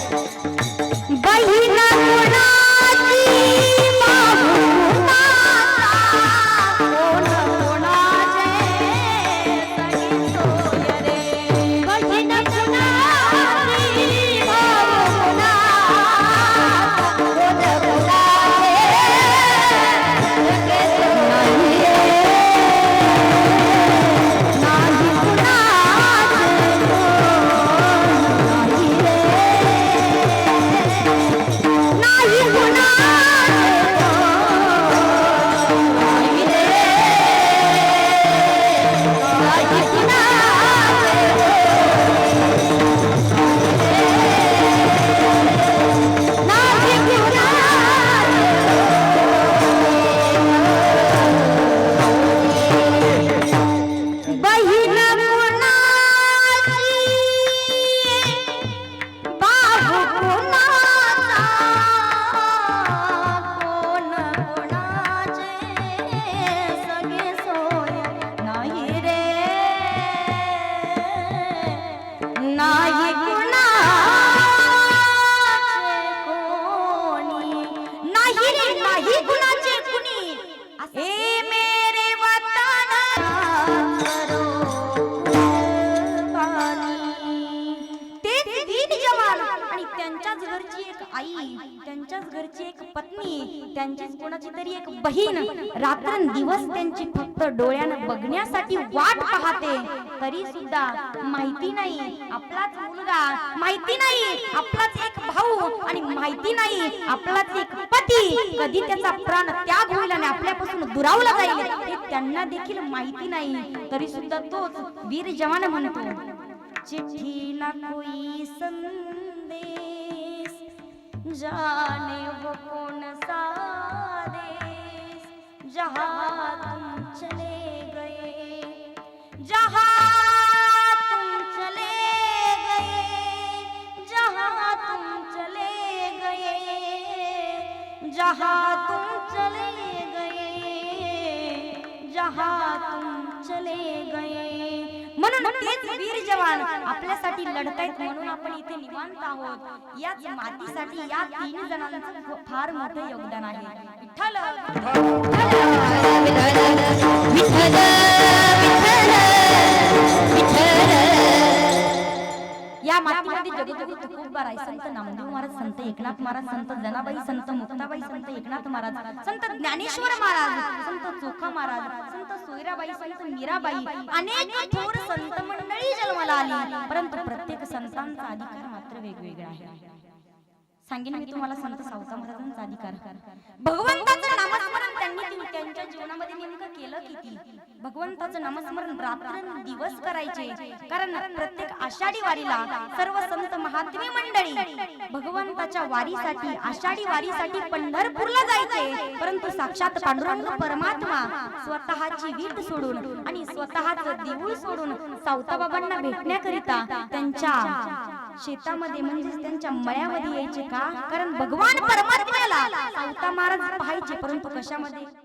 करायचे बहीण रे नाही कुणाचे कुणी हे मेरे वतन करो कुर्बानी. तेच वीर जवान आणि त्यांच्याच घरची एक आई त्यांच्याच घरची एक पत्नी त्यांचीच कोणाची तरी एक बहीण. रात्रंदिवस त्यांची फक्त डोळ्यानं बघण्यासाठी वाट पाहते. तरी सुद्धा माहिती नाही. आपलाच मुलगा माहिती नाही. आपलाच एक भाऊ आणि माहिती नाही. आपलाच एक कधी त्याचा प्राण त्याग होईल आणि आपल्यापासून दुरावला जाईल हे त्यांना देखील माहिती नाही. तरी सुद्धा तोच वीर जवान म्हणतो चिट्ठी ना कोई संदेश जाने वो कौन सा जहा तुम चले गए जहा तुम चले गए। म्हणून तेच वीर जवान आपल्यासाठी लढतायत म्हणून आपण इथे निवांत आहोत. याच मातीसाठी या तीन जणांचं फार मोठं योगदान आहे. विठ्ठल! विठ्ठल! या मातीमध्ये जगदगुरु तुकोबा राय संत नामदेव महाराज संत एकनाथ महाराज संत जनाबाई संत मुक्ताबाई संत एकनाथ महाराज संत ज्ञानेश्वर महाराज संत चोखा महाराज संत सोयराबाई संत मीराबाई अनेक थोर संत मंडळी जन्माला आली. परंतु प्रत्येक संतांचा अधिकार मात्र वेगवेगळा आहे. सांगेन मी तुम्हाला संत सावता महाराजांचा अधिकार. भगवंताचं नामस्मरण त्यांनी भगवंताचं नामस्मरण रात्र दिवस करायचे. कारण प्रत्येक आषाढी वारीला सर्व संत महात्मे मंडळी भगवंताच्या वारीसाठी आषाढी वारीसाठी पंढरपूरला जायचे. परंतु साक्षात पांडुरंग परमात्मा स्वतःची वीट सोडून आणि स्वतःच देऊळ सोडून सावताबाबांना भेटण्याकरिता त्यांच्या शेतामध्ये म्हणजेच त्यांच्या मळ्यामध्ये यायचे का? कारण भगवान परमात्म्याला सावता महाराज पाहायचे परंतु कशामध्ये?